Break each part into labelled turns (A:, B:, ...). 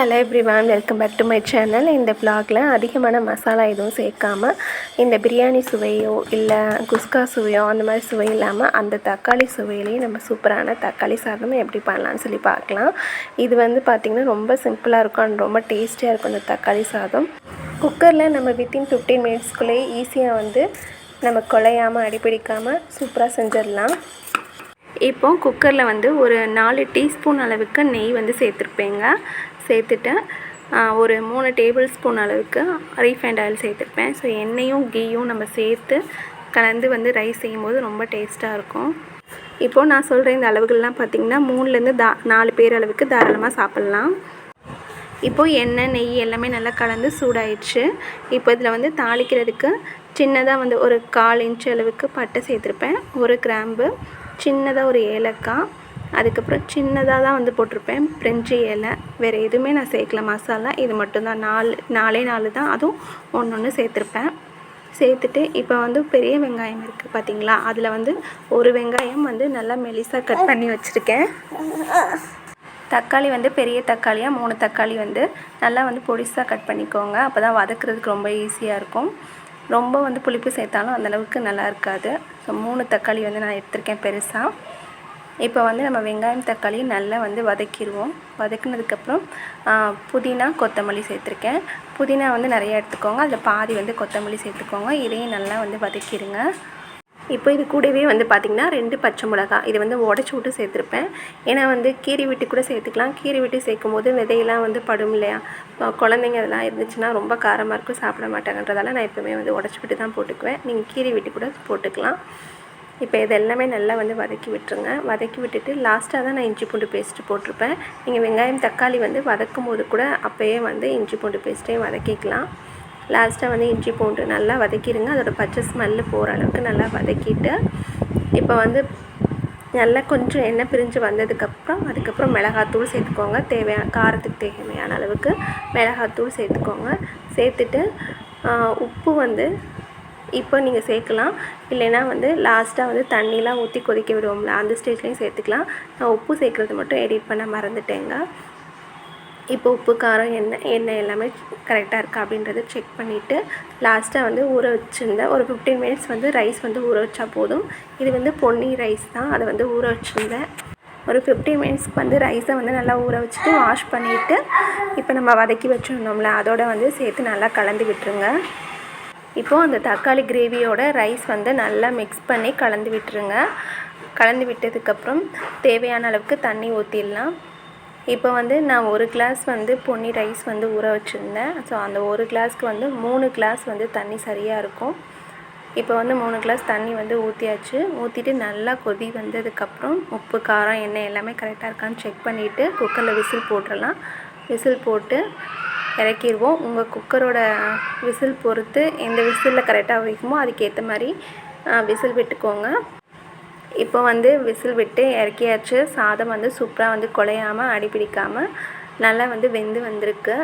A: Hello everyone welcome back to my channel. இந்த பிளாகில் அதிகமான மசாலா எதுவும் சேர்க்காமல் இந்த பிரியாணி சுவையோ இல்லை குஸ்கா சுவையோ அந்த மாதிரி சுவை இல்லாமல் அந்த தக்காளி சுவையிலேயே நம்ம சூப்பரான தக்காளி சாதம் எப்படி பண்ணலாம்னு சொல்லி பார்க்கலாம். இது வந்து பார்த்திங்கன்னா ரொம்ப சிம்பிளாக இருக்கும். அண்ட் ரொம்ப டேஸ்டியாக இருக்கும் அந்த தக்காளி சாதம். குக்கரில் நம்ம வித்தின் ஃபிஃப்டீன் மினிட்ஸ்க்குள்ளேயே ஈஸியாக வந்து நம்ம குழையாமல் அடிப்பிடிக்காமல் சூப்பராக செஞ்சிடலாம். இப்போ குக்கரில் வந்து ஒரு நாலு டீஸ்பூன் அளவுக்கு நெய் வந்து சேர்த்துருப்பேங்க. சேர்த்துட்டேன். ஒரு மூணு டேபிள் ஸ்பூன் அளவுக்கு ரீஃபைண்ட் ஆயில் சேர்த்துருப்பேன். ஸோ எண்ணெயும் கீயும் நம்ம சேர்த்து கலந்து வந்து ரைஸ் செய்யும்போது ரொம்ப டேஸ்ட்டாக இருக்கும். இப்போது நான் சொல்கிற இந்த அளவுகள்லாம் பார்த்திங்கன்னா மூணுலேருந்து தா நாலு பேர் அளவுக்கு தாராளமாக சாப்பிட்லாம். இப்போது எண்ணெய் நெய் எல்லாமே நல்லா கலந்து சூடாயிடுச்சு. இப்போ இதில் வந்து தாளிக்கிறதுக்கு சின்னதாக வந்து ஒரு கால் இன்ச் அளவுக்கு பட்டை சேர்த்துருப்பேன். ஒரு கிராம்பு சின்னதாக ஒரு ஏலக்காய் அதுக்கப்புறம் சின்னதாக தான் வந்து போட்டிருப்பேன். பிரெஞ்சு இலை வேறு எதுவுமே நான் சேர்க்கல. மசாலா இது மட்டும்தான் நாலு நாலே நாலு தான். அதுவும் ஒன்று ஒன்று சேர்த்துருப்பேன். சேர்த்துட்டு இப்போ வந்து பெரிய வெங்காயம் இருக்குது பார்த்தீங்களா? அதில் வந்து ஒரு வெங்காயம் வந்து நல்லா மெலிசாக கட் பண்ணி வச்சுருக்கேன். தக்காளி வந்து பெரிய தக்காளியாக மூணு தக்காளி வந்து நல்லா வந்து பொடிசாக கட் பண்ணிக்கோங்க. அப்போ தான் வதக்குறதுக்கு ரொம்ப ஈஸியாக இருக்கும். ரொம்ப வந்து புளிப்பு சேர்த்தாலும் அந்தளவுக்கு நல்லா இருக்காது. ஸோ மூணு தக்காளி வந்து நான் எடுத்திருக்கேன் பெருசாக இப்போ வந்து நம்ம வெங்காயம் தக்காளி நல்லா வந்து வதக்கிடுவோம் வதக்கினதுக்கப்புறம் புதினா கொத்தமல்லி சேர்த்துருக்கேன். புதினா வந்து நிறைய எடுத்துக்கோங்க. அதில் பாதி வந்து கொத்தமல்லி சேர்த்துக்கோங்க. இதையும் நல்லா வந்து வதக்கிடுங்க இப்போ இது கூடவே வந்து பார்த்திங்கன்னா ரெண்டு பச்சை மிளகா. இது வந்து உடச்சி விட்டு சேர்த்துருப்பேன். ஏன்னா வந்து கீரி விட்டு கூட சேர்த்துக்கலாம். கீரி விட்டு சேர்க்கும் போது விதையெல்லாம் வந்து படும் இல்லையா? குழந்தைங்க அதெல்லாம் இருந்துச்சுன்னா ரொம்ப காரமாக இருக்கும் சாப்பிட மாட்டாங்கன்றதால நான் எப்போவுமே வந்து உடச்சி விட்டு தான் போட்டுக்குவேன். நீங்கள் கீரி விட்டு கூட போட்டுக்கலாம். இப்போ இது எல்லாமே நல்லா வந்து வதக்கி விட்டுருங்க. வதக்கி விட்டுட்டு லாஸ்ட்டாக தான் நான் இஞ்சி பூண்டு பேஸ்ட்டு போட்டிருப்பேன். நீங்கள் வெங்காயம் தக்காளி வந்து வதக்கும் போது கூட அப்போயே வந்து இஞ்சி பூண்டு பேஸ்ட்டையும் வதக்கிக்கலாம். லாஸ்ட்டாக வந்து இஞ்சி பூண்டு நல்லா வதக்கிடுங்க அதோடய பச்சை ஸ்மெல்லு போகிற அளவுக்கு நல்லா வதக்கிட்டு இப்போ வந்து நல்லா கொஞ்சம் எண்ணெய் பிரிஞ்சு வந்ததுக்கப்புறம் அதுக்கப்புறம் மிளகாத்தூள் சேர்த்துக்கோங்க. தேவையான காரத்துக்கு தேவையான அளவுக்கு மிளகாத்தூள் சேர்த்துக்கோங்க. சேர்த்துட்டு உப்பு வந்து இப்போ நீங்கள் சேர்க்கலாம். இல்லைன்னா வந்து லாஸ்ட்டாக வந்து தண்ணிலாம் ஊற்றி கொதிக்க விடுவோம்ல அந்த ஸ்டேஜ்லேயும் சேர்த்துக்கலாம். நான் உப்பு சேர்க்குறது மட்டும் எடிட் பண்ண மறந்துட்டேங்க. இப்போ உப்பு காரம் எண்ணெய் எண்ணெய் எல்லாமே கரெக்டாக இருக்கா அப்படின்றத செக் பண்ணிவிட்டு லாஸ்ட்டாக வந்து ஊற வச்சுருந்தேன் ஒரு ஃபிஃப்டீன் மினிட்ஸ் வந்து ரைஸ் வந்து ஊற வச்சா போதும். இது வந்து பொன்னி ரைஸ் தான். அதை வந்து ஊற வச்சுருந்தேன். ஒரு ஃபிஃப்டீன் மினிட்ஸ்க்கு வந்து ரைஸை வந்து நல்லா ஊற வச்சுட்டு வாஷ் பண்ணிவிட்டு இப்போ நம்ம வதக்கி வச்சுருந்தோம்ல அதோட வந்து சேர்த்து நல்லா கலந்து விட்டுருங்க. இப்போது அந்த தக்காளி கிரேவியோட ரைஸ் வந்து நல்லா மிக்ஸ் பண்ணி கலந்து விட்டுருங்க. கலந்து விட்டதுக்கப்புறம் தேவையான அளவுக்கு தண்ணி ஊற்றிடலாம் இப்போ வந்து நான் ஒரு கிளாஸ் வந்து பொன்னி ரைஸ் வந்து ஊற வச்சுருந்தேன். ஸோ அந்த ஒரு கிளாஸ்க்கு வந்து மூணு கிளாஸ் வந்து தண்ணி சரியாக இருக்கும். இப்போ வந்து மூணு கிளாஸ் தண்ணி வந்து ஊற்றியாச்சு ஊற்றிட்டு நல்லா கொதி வந்ததுக்கப்புறம் உப்பு காரம் எண்ணெய் எல்லாமே கரெக்டாக இருக்கான்னு செக் பண்ணிவிட்டு குக்கரில் விசில் போட்டுடலாம். விசில் போட்டு இறக்கிடுவோம் உங்கள் குக்கரோட விசில் பொறுத்து எந்த விசிலில் கரெக்டாக வைக்குமோ அதுக்கேற்ற மாதிரி விசில் விட்டுக்கோங்க. இப்போ வந்து விசில் விட்டு இறக்கியாச்சு. சாதம் வந்து சூப்பராக வந்து குழையாமல் அடிப்பிடிக்காமல் நல்லா வந்து வெந்து வந்திருக்கு.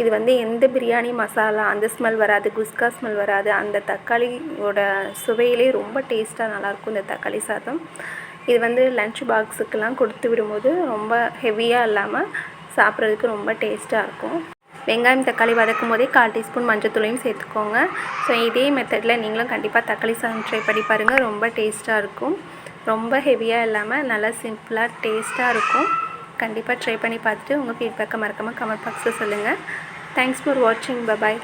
A: இது வந்து எந்த பிரியாணி மசாலா அந்த ஸ்மெல் வராது குஸ்கா ஸ்மெல் வராது. அந்த தக்காளியோட சுவையிலே ரொம்ப டேஸ்ட்டாக நல்லாயிருக்கும் இந்த தக்காளி சாதம். இது வந்து லன்ச் பாக்ஸுக்கெலாம் கொடுத்து விடும்போது ரொம்ப ஹெவியாக இல்லாமல் சாப்பிட்றதுக்கு ரொம்ப டேஸ்ட்டாக இருக்கும். வெங்காயம் தக்காளி வதக்கும் போதே கால் டீஸ்பூன் மஞ்சத்தூளையும் சேர்த்துக்கோங்க. ஸோ இதே மெத்தடில் நீங்களும் கண்டிப்பாக தக்காளி சாதம் ட்ரை பண்ணி பாருங்கள் ரொம்ப டேஸ்ட்டாக இருக்கும். ரொம்ப ஹெவியாக இல்லாமல் நல்லா சிம்பிளாக டேஸ்ட்டாக இருக்கும். கண்டிப்பாக ட்ரை பண்ணி பார்த்துட்டு உங்கள் ஃபீட்பேக்கை மறக்காமல் கமெண்ட் பாக்ஸில் சொல்லுங்கள் தேங்க்ஸ் ஃபார் வாட்சிங் பபாய்